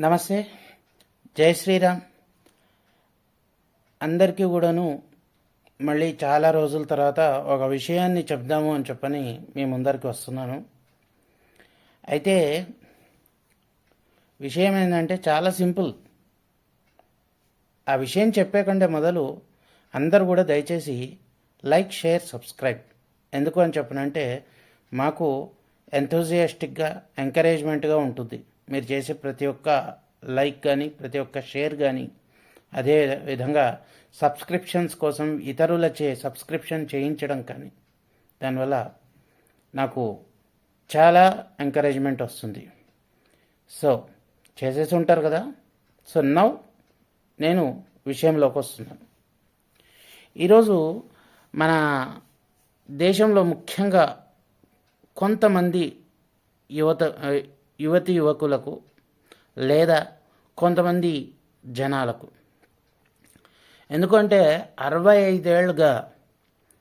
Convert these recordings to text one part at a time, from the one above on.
నమస్తే. జై శ్రీరామ్. అందరికీ కూడాను మళ్ళీ చాలా రోజుల తర్వాత ఒక విషయాన్ని చెప్దాము అని చెప్పని మీ ముందరికి వస్తున్నాను. అయితే విషయం ఏంటంటే చాలా సింపుల్. ఆ విషయం చెప్పే కంటే మొదలు అందరు కూడా దయచేసి లైక్ షేర్ సబ్స్క్రైబ్. ఎందుకు అని చెప్పనంటే మాకు ఎంతోజియాస్టిక్గా ఎంకరేజ్మెంట్గా ఉంటుంది. మీరు చేసే ప్రతి ఒక్క లైక్ కానీ ప్రతి ఒక్క షేర్ కానీ అదే విధంగా సబ్స్క్రిప్షన్స్ కోసం ఇతరులచే సబ్స్క్రిప్షన్ చేయించడం కానీ దానివల్ల నాకు చాలా ఎంకరేజ్మెంట్ వస్తుంది. సో చేసేసి ఉంటారు కదా? సో నౌ నేను విషయంలోకి వస్తున్నాను. ఈరోజు మన దేశంలో ముఖ్యంగా కొంతమంది యువత యువతి యువకులకు లేదా కొంతమంది జనాలకు. ఎందుకంటే అరవై ఐదేళ్ళుగా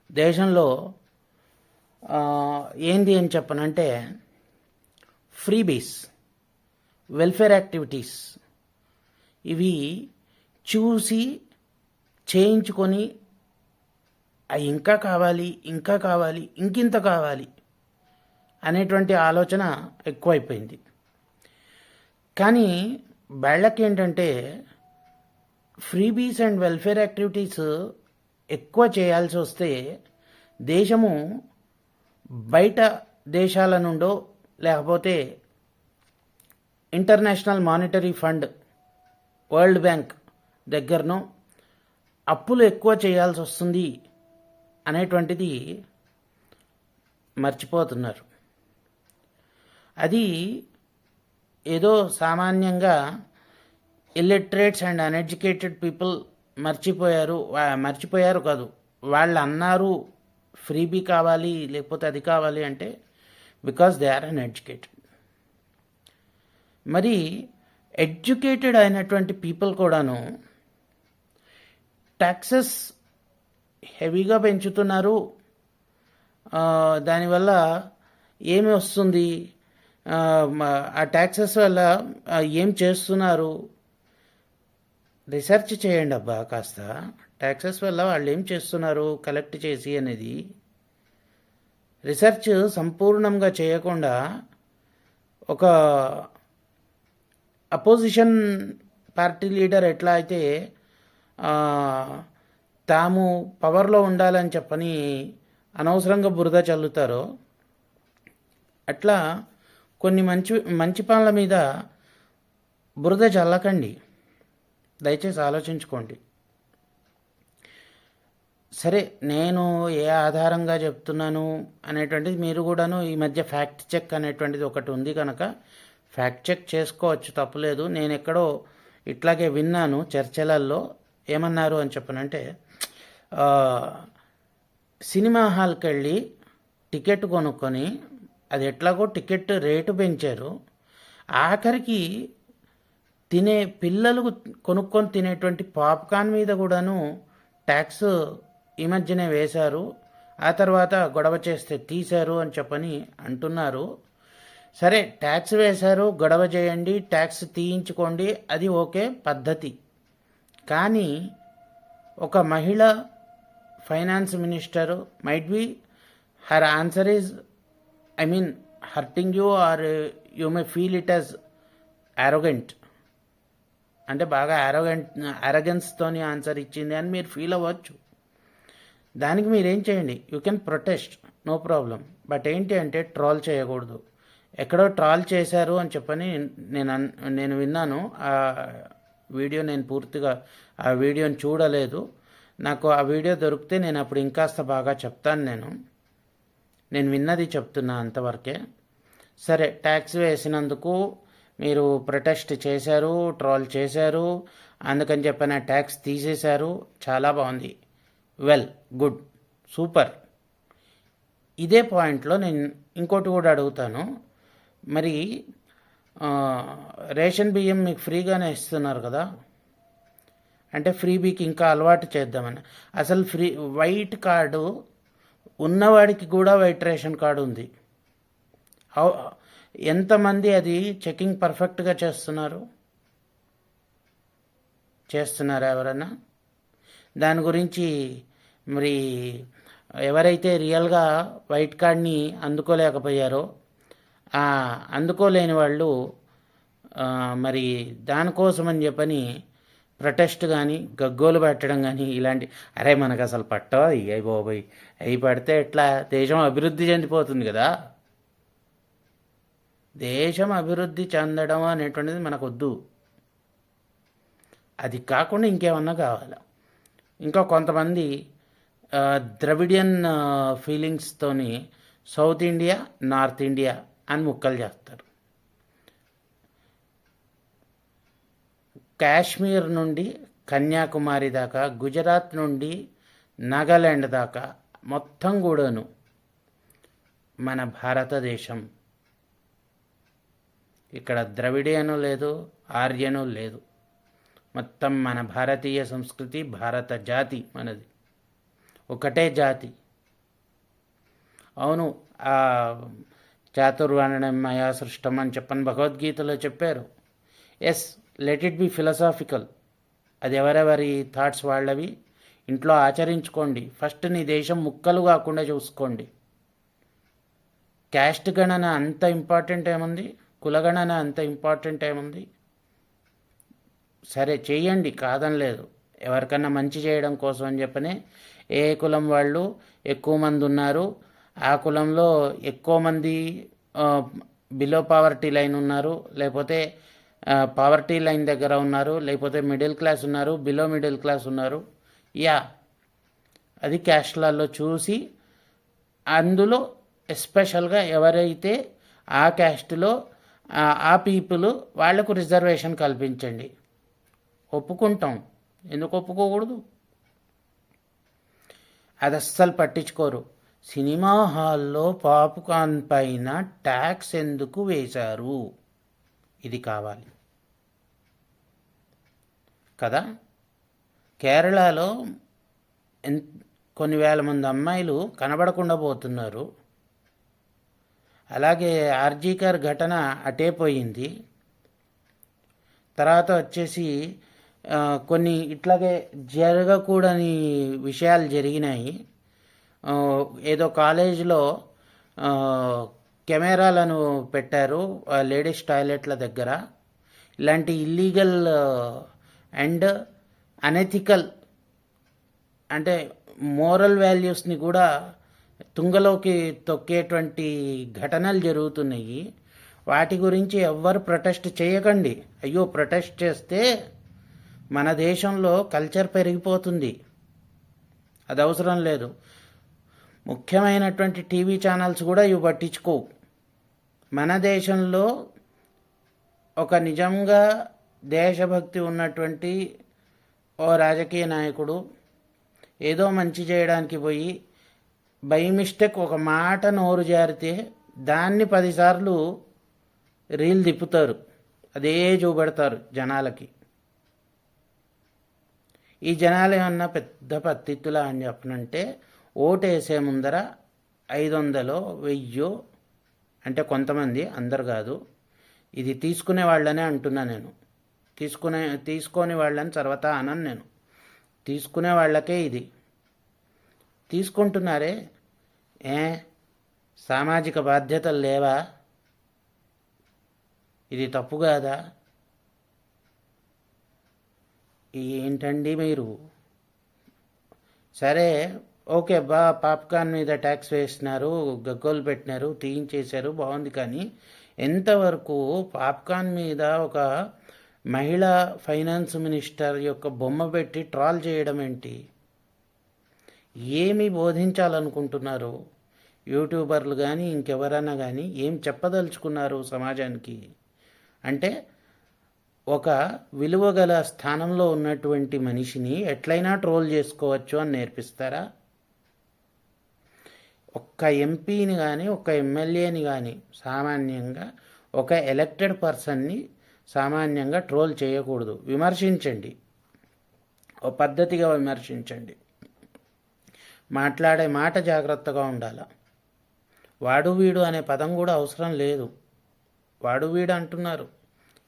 దేశంలో ఏంది అని చెప్పనంటే ఫ్రీబీస్ వెల్ఫేర్ యాక్టివిటీస్ ఇవి చూసి చేయించుకొని "అవి ఇంకా కావాలి ఇంకా కావాలి ఇంకింత కావాలి అనేటువంటి ఆలోచన ఎక్కువైపోయింది. కానీ బళ్ళకి ఏంటంటే ఫ్రీబీస్ అండ్ వెల్ఫేర్ యాక్టివిటీస్ ఎక్కువ చేయాల్సి వస్తే దేశము బయట దేశాల నుండో లేకపోతే International Monetary Fund World Bank దగ్గరనో అప్పులు ఎక్కువ చేయాల్సి వస్తుంది అనేటువంటిది మర్చిపోతున్నారు. అది ఏదో సామాన్యంగా ఇల్లిటరేట్స్ అండ్ అన్ఎడ్యుకేటెడ్ పీపుల్ మర్చిపోయారు మర్చిపోయారు కాదు. వాళ్ళు అన్నారు ఫ్రీబీ కావాలి లేకపోతే అది కావాలి అంటే బికాస్ దే ఆర్ అన్ఎడ్యుకేటెడ్ మరి ఎడ్యుకేటెడ్ అయినటువంటి పీపుల్ కూడాను ట్యాక్సెస్ హెవీగా పెంచుతున్నారు. దానివల్ల ఏమి వస్తుంది? ఆ, ట్యాక్సెస్ వల్ల ఏం చేస్తున్నారు? రీసెర్చ్ చేయండి అబ్బా కాస్త. ట్యాక్సెస్ వల్ల వాళ్ళు ఏం చేస్తున్నారు? కలెక్ట్ చేసి అనేది. రీసెర్చ్ సంపూర్ణంగా చేయకుండా ఒక అపోజిషన్ పార్టీ లీడర్ ఎట్లా అయితే తాము పవర్లో ఉండాలని చెప్పని అనవసరంగా బురద చల్లుతారో అట్లా కొన్ని మంచి మంచి పనుల మీద బురద చల్లకండి. దయచేసి ఆలోచించుకోండి. సరే నేను ఏ ఆధారంగా చెప్తున్నాను అనేటువంటిది మీరు కూడాను ఈ మధ్య ఫ్యాక్ట్ చెక్ అనేటువంటిది ఒకటి ఉంది కనుక ఫ్యాక్ట్ చెక్ చేసుకోవచ్చు తప్పులేదు నేను ఎక్కడో ఇట్లాగే విన్నాను చర్చలల్లో. ఏమన్నారు అని చెప్పనంటే సినిమా హాల్కి వెళ్ళి టికెట్ కొనుక్కొని అది ఎట్లాగో టికెట్ రేటు పెంచారు. ఆఖరికి తినే పిల్లలు కొనుక్కొని తినేటువంటి పాప్కార్న్ మీద కూడాను ట్యాక్స్ ఈ మధ్యనే వేశారు. ఆ తర్వాత గొడవ చేస్తే తీశారు అని చెప్పని అంటున్నారు. సరే ట్యాక్స్ వేశారు గొడవ చేయండి ట్యాక్స్ తీయించుకోండి అది ఓకే పద్ధతి. కానీ ఒక మహిళ finance minister might be her answer is I mean hurting you are you may feel it as arrogant అంటే బాగా అరోగెంట్ అరగెన్స్తోని ఆన్సర్ ఇచ్చింది అని మీరు ఫీల్ అవ్వచ్చు. దానికి మీరేం చేయండి? You can protest no problem but ఏంటి అంటే ట్రాల్ చేయకూడదు. ఎక్కడో ట్రాల్ చేశారు అని చెప్పని నేను అన్- నేను విన్నాను. ఆ వీడియో నేను పూర్తిగా ఆ వీడియోని చూడలేదు. నాకు ఆ వీడియో దొరికితే నేను అప్పుడు ఇంకాస్త బాగా చెప్తాను నేను. నేను విన్నది చెప్తున్నా అంతవరకే. సరే ట్యాక్స్ వేసినందుకు మీరు ప్రొటెస్ట్ చేశారు ట్రోల్ చేశారు అందుకని చెప్పిన ట్యాక్స్ తీసేశారు. చాలా బాగుంది. Well good super. ఇదే పాయింట్లో నేను ఇంకోటి కూడా అడుగుతాను. మరి రేషన్ బియ్యం మీకు ఫ్రీగానే ఇస్తున్నారు కదా? అంటే ఫ్రీ బీకి ఇంకా అలవాటు చేద్దామని. అసలు ఫ్రీ వైట్ కార్డు ఉన్నవాడికి కూడా వైట్ రేషన్ కార్డు ఉంది. ఎంతమంది అది చెకింగ్ పర్ఫెక్ట్గా చేస్తున్నారు? చేస్తున్నారా ఎవరన్నా? దాని గురించి మరి ఎవరైతే రియల్గా వైట్ కార్డ్ని అందుకోలేకపోయారో అందుకోలేని వాళ్ళు మరి దానికోసం అని చెప్పని ప్రొటెస్ట్ కానీ గగ్గోలు పెట్టడం కానీ ఇలాంటి అరే మనకు అసలు పట్టవా అయ్యి బాబోయ్? అవి పడితే ఎట్లా? దేశం అభివృద్ధి చెందిపోతుంది కదా. దేశం అభివృద్ధి చెందడం అనేటువంటిది మనకు వద్దు అది కాకుండా ఇంకేమన్నా కావాలా? ఇంకా కొంతమంది ద్రవిడియన్ ఫీలింగ్స్తోని సౌత్ ఇండియా నార్త్ ఇండియా అని ముక్కలు చేస్తారు. కాశ్మీర్ నుండి కన్యాకుమారి దాకా గుజరాత్ నుండి నాగాల్యాండ్ దాకా మొత్తం కూడాను మన భారతదేశం. ఇక్కడ ద్రవిడియను లేదు ఆర్యను లేదు. మొత్తం మన భారతీయ సంస్కృతి భారత జాతి మనది. ఒకటే జాతి. అవును ఆ చాతుర్వర్ణం సృష్టం అని చెప్పని భగవద్గీతలో చెప్పారు. Yes let it be philosophical అది ఎవరెవరి థాట్స్ వాళ్ళవి? ఇంట్లో ఆచరించుకోండి. ఫస్ట్ నీ దేశం ముక్కలు కాకుండా చూసుకోండి. క్యాస్ట్ గణన అంత ఇంపార్టెంట్ ఏముంది? కులగణన అంత ఇంపార్టెంట్ ఏముంది? సరే చేయండి కాదనలేదు ఎవరికన్నా మంచి చేయడం కోసం అని చెప్పనే ఏ కులం వాళ్ళు ఎక్కువ మంది ఉన్నారు? ఆ కులంలో ఎక్కువ మంది బిలో పావర్టీ లైన్ ఉన్నారు. లేకపోతే పావర్టీ లైన్ దగ్గర ఉన్నారు లేకపోతే మిడిల్ క్లాస్ ఉన్నారు బిలో మిడిల్ క్లాస్ ఉన్నారు. యా అది క్యాస్ట్లలో చూసి అందులో ఎస్పెషల్గా ఎవరైతే ఆ క్యాస్ట్లో ఆ- పీపుల్ వాళ్ళకు రిజర్వేషన్ కల్పించండి. ఒప్పుకుంటాం. ఎందుకు ఒప్పుకోకూడదు? అది అస్సలు పట్టించుకోరు. సినిమా హాల్లో పాప్కార్న్ పైన ట్యాక్స్ ఎందుకు వేశారు? ఇది కావాలి. కదా? కేరళలో ఎన్ కొన్ని వేల మంది అమ్మాయిలు కనబడకుండా పోతున్నారు. అలాగే ఆర్జీకర్ ఘటన అటే పోయింది. తర్వాత వచ్చేసి కొన్ని ఇట్లాగే జరగకూడని విషయాలు జరిగినాయి. ఏదో కాలేజీలో కెమెరాలను పెట్టారు లేడీస్ టాయిలెట్ల దగ్గర. ఇలాంటి ఇల్లీగల్ అండ్ అనెథికల్ అంటే మోరల్ వాల్యూస్ని కూడా తుంగలోకి తొక్కేటువంటి ఘటనలు జరుగుతున్నాయి. వాటి గురించి ఎవ్వరు ప్రొటెస్ట్ చేయకండి. అయ్యో ప్రొటెస్ట్ చేస్తే మన దేశంలో కల్చర్ పెరిగిపోతుంది. అది అవసరం లేదు. ముఖ్యమైనటువంటి టీవీ ఛానల్స్ కూడా ఇవి పట్టించుకో మన దేశంలో ఒక నిజంగా దేశభక్తి ఉన్నటువంటి ఓ రాజకీయ నాయకుడు ఏదో మంచి చేయడానికి పోయి బై మిస్టేక్ ఒక మాట నోరు జారితే దాన్ని పదిసార్లు రీల్ తిప్పుతారు. అదే చూపెడతారు జనాలకి. ఈ జనాలు ఏమన్నా పెద్ద పత్తిత్తులా అని చెప్పనంటే ఓటు వేసే ముందర ఐదు వందలో వెయ్యో అంటే కొంతమంది అందరు కాదు. ఇది తీసుకునే వాళ్ళనే అంటున్నా నేను. తీసుకునే తీసుకొని వాళ్ళని తర్వాత అనను నేను. తీసుకునే వాళ్ళకే ఇది. తీసుకుంటున్నారే? ఏ? సామాజిక బాధ్యతలు లేవా? ఇది తప్పు కాదా? ఏంటండి మీరు? సరే ఓకే బా పాప్కార్న్ మీద ట్యాక్స్ వేసినారు గగ్గోలు పెట్టినారు తీయించేశారు బాగుంది కానీ ఎంతవరకు పాప్కార్న్ మీద ఒక మహిళా ఫైనాన్స్ మినిస్టర్ యొక్క బొమ్మ పెట్టి ట్రాల్ చేయడం ఏంటి? ఏమి బోధించాలనుకుంటున్నారు? యూట్యూబర్లు కానీ ఇంకెవరైనా కానీ ఏం చెప్పదలుచుకున్నారు సమాజానికి? అంటే ఒక విలువ గల స్థానంలో ఉన్నటువంటి మనిషిని ఎట్లయినా ట్రోల్ చేసుకోవచ్చు అని నేర్పిస్తారా? ఒక్క ఎంపీని కానీ ఒక ఎమ్మెల్యేని కానీ సామాన్యంగా ఒక ఎలక్టెడ్ పర్సన్ని సామాన్యంగా ట్రోల్ చేయకూడదు. విమర్శించండి. ఓ పద్ధతిగా విమర్శించండి. మాట్లాడే మాట జాగ్రత్తగా ఉండాలి? వాడు వీడు అనే పదం కూడా అవసరం లేదు. వాడు వీడు అంటున్నారు.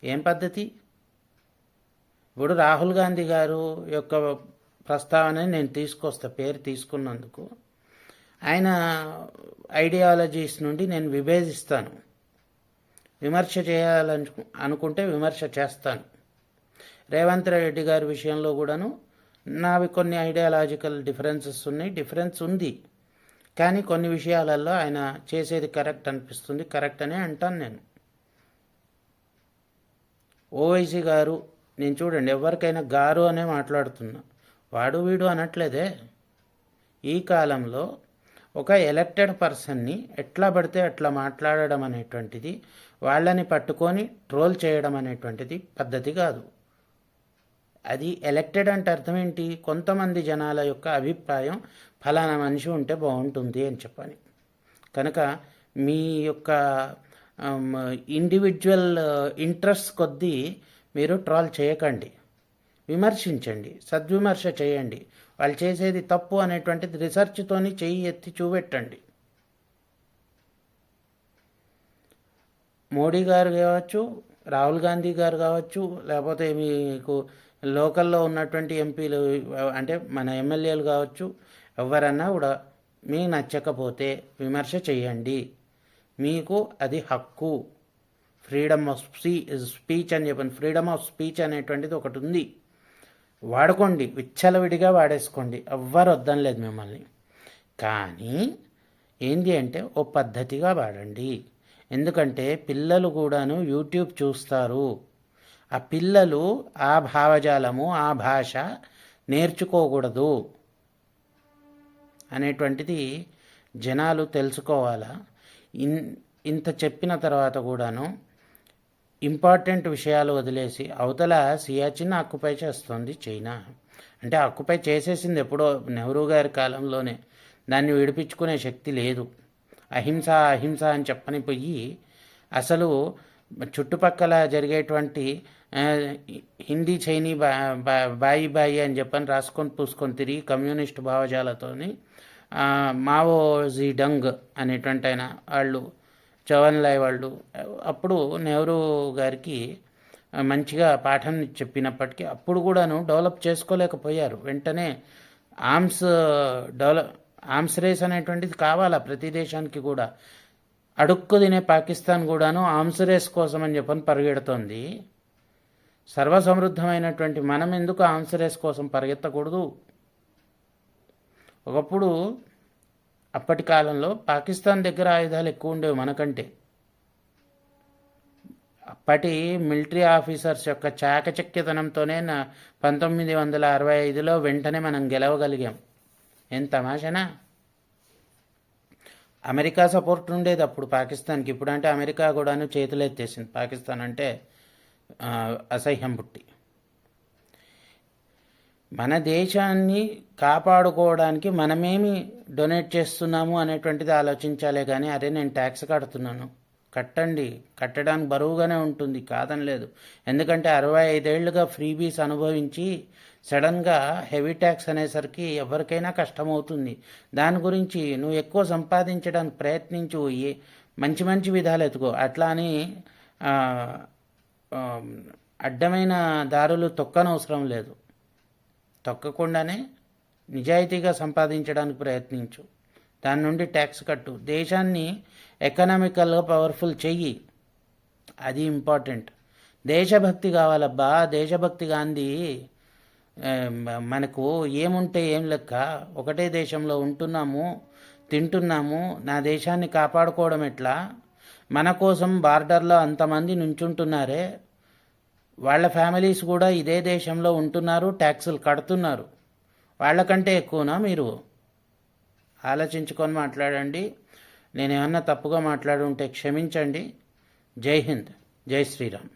ఏం పద్ధతి? ఇప్పుడు రాహుల్ గాంధీ గారు యొక్క ప్రస్తావన నేను తీసుకొస్తా పేరు తీసుకున్నందుకు. ఆయన ఐడియాలజీస్ నుండి నేను విభేదిస్తాను. విమర్శ చేయాలను అనుకుంటే విమర్శ చేస్తాను. రేవంత్ రెడ్డి గారి విషయంలో కూడాను నావి కొన్ని ఐడియాలజికల్ డిఫరెన్సెస్ ఉన్నాయి. డిఫరెన్స్ ఉంది. కానీ కొన్ని విషయాలలో ఆయన చేసేది కరెక్ట్ అనిపిస్తుంది. కరెక్ట్ అనే అంటాను నేను. ఓవైసీ గారు నేను చూడండి ఎవరికైనా గారు అనే మాట్లాడుతున్నా. వాడు వీడు అనట్లేదే. ఈ కాలంలో ఒక ఎలక్టెడ్ పర్సన్ని ఎట్లా పడితే అట్లా మాట్లాడడం అనేటువంటిది వాళ్ళని పట్టుకొని ట్రోల్ చేయడం అనేటువంటిది పద్ధతి కాదు. అది ఎలక్టెడ్ అంటే అర్థం ఏంటి? కొంతమంది జనాల యొక్క అభిప్రాయం ఫలానా మనిషి ఉంటే బాగుంటుంది అని చెప్పని. కనుక మీ యొక్క ఇండివిజువల్ ఇంట్రెస్ట్ కొద్దీ మీరు ట్రాల్ చేయకండి. విమర్శించండి. సద్విమర్శ చేయండి. వాళ్ళు చేసేది తప్పు అనేటువంటిది రీసెర్చ్తోని చెయ్యి ఎత్తి చూపెట్టండి. మోడీ గారు కావచ్చు రాహుల్ గాంధీ గారు కావచ్చు లేకపోతే మీకు లోకల్లో ఉన్నటువంటి ఎంపీలు అంటే మన ఎమ్మెల్యేలు కావచ్చు ఎవరన్నా కూడా మీకు నచ్చకపోతే విమర్శ చేయండి మీకు అది హక్కు. ఫ్రీడమ్ ఆఫ్ స్పీ స్పీచ్ అని చెప్పండి. ఫ్రీడమ్ ఆఫ్ స్పీచ్ అనేటువంటిది ఒకటి ఉంది. వాడుకోండి విచ్చలవిడిగా వాడేసుకోండి. ఎవ్వరు వద్దనలేదు మిమ్మల్ని. కానీ ఏంటి అంటే ఓ పద్ధతిగా వాడండి. ఎందుకంటే పిల్లలు కూడాను యూట్యూబ్ చూస్తారు. ఆ పిల్లలు ఆ భావజాలము ఆ భాష నేర్చుకోకూడదు అనేటువంటిది జనాలు తెలుసుకోవాలా? ఇన్ ఇంత చెప్పిన తర్వాత కూడాను ఇంపార్టెంట్ విషయాలు వదిలేసి అవతల సియాచిన్ ఆక్యుపై చేస్తుంది చైనా. అంటే ఆక్యుపై చేసేసింది ఎప్పుడో నెహ్రూ గారి కాలంలోనే. దాన్ని విడిపించుకునే శక్తి లేదు. అహింస అహింస అని చెప్పని పోయి అసలు చుట్టుపక్కల జరిగేటువంటి హిందీ చైనీ బా బాయి బాయి అని చెప్పని రాసుకొని పూసుకొని తిరిగి కమ్యూనిస్ట్ భావజాలతోని మావోజీ డంగ్ అనేటువంటి ఆయన వాళ్ళు చవన్లాయ్ వాళ్ళు అప్పుడు నెహ్రూ గారికి మంచిగా పాఠం చెప్పినప్పటికీ అప్పుడు కూడాను డెవలప్ చేసుకోలేకపోయారు. వెంటనే ఆర్మ్స్ డెవలప్ ఆర్మ్స్ రేస్ అనేటువంటిది కావాలా ప్రతి దేశానికి కూడా? అడుక్కు తినే పాకిస్తాన్ కూడాను ఆర్మ్స్ రేస్ కోసం అని చెప్పని పరిగెడుతోంది. సర్వసమృద్ధమైనటువంటి మనం ఎందుకు ఆర్మ్స్ రేస్ కోసం పరిగెత్తకూడదు? ఒకప్పుడు అప్పటి కాలంలో పాకిస్తాన్ దగ్గర ఆయుధాలు ఎక్కువ ఉండేవి మనకంటే. అప్పటి మిలిటరీ ఆఫీసర్స్ యొక్క చాకచక్యతనంతోనే నా పంతొమ్మిది వందల అరవై ఐదులో వెంటనే మనం గెలవగలిగాం. ఏం తమాషనా? అమెరికా సపోర్ట్ ఉండేది అప్పుడు పాకిస్తాన్కి. ఇప్పుడు అంటే అమెరికా కూడాను చేతులెత్తేసింది. పాకిస్తాన్ అంటే అసహ్యం పుట్టి. మన దేశాన్ని కాపాడుకోవడానికి మనమేమి డొనేట్ చేస్తున్నాము అనేటువంటిది ఆలోచించాలే కానీ అరే నేను ట్యాక్స్ కడుతున్నాను. కట్టండి. కట్టడానికి బరువుగానే ఉంటుంది. కాదని లేదు ఎందుకంటే అరవై ఐదేళ్ళుగా ఫ్రీబీస్ అనుభవించి సడన్గా హెవీ ట్యాక్స్ అనేసరికి ఎవరికైనా కష్టమవుతుంది. దాని గురించి నువ్వు ఎక్కువ సంపాదించడానికి ప్రయత్నించు. మంచి మంచి విధాలు ఎత్తుకో. అట్లా అని అడ్డమైన దారులు తొక్కనవసరం లేదు. తొక్కకుండానే నిజాయితీగా సంపాదించడానికి ప్రయత్నించు. దాని నుండి ట్యాక్స్ కట్టు. దేశాన్ని ఎకనామికల్గా పవర్ఫుల్ చెయ్యి. అది ఇంపార్టెంట్ దేశభక్తి కావాలబ్బా. దేశభక్తి గాంధీ మనకు ఏముంటే ఏం లెక్క? ఒకటే దేశంలో ఉంటున్నాము తింటున్నాము. నా దేశాన్ని కాపాడుకోవడం ఎట్లా? మన కోసం బార్డర్లో అంతమంది నుంచుంటున్నారే. వాళ్ళ ఫ్యామిలీస్ కూడా ఇదే దేశంలో ఉంటున్నారు ట్యాక్సులు కడుతున్నారు. వాళ్ళకంటే ఎక్కువనా మీరు? ఆలోచించుకొని మాట్లాడండి. నేను ఏమన్నా తప్పుగా మాట్లాడుంటే క్షమించండి. జై హింద్. జై శ్రీరామ్.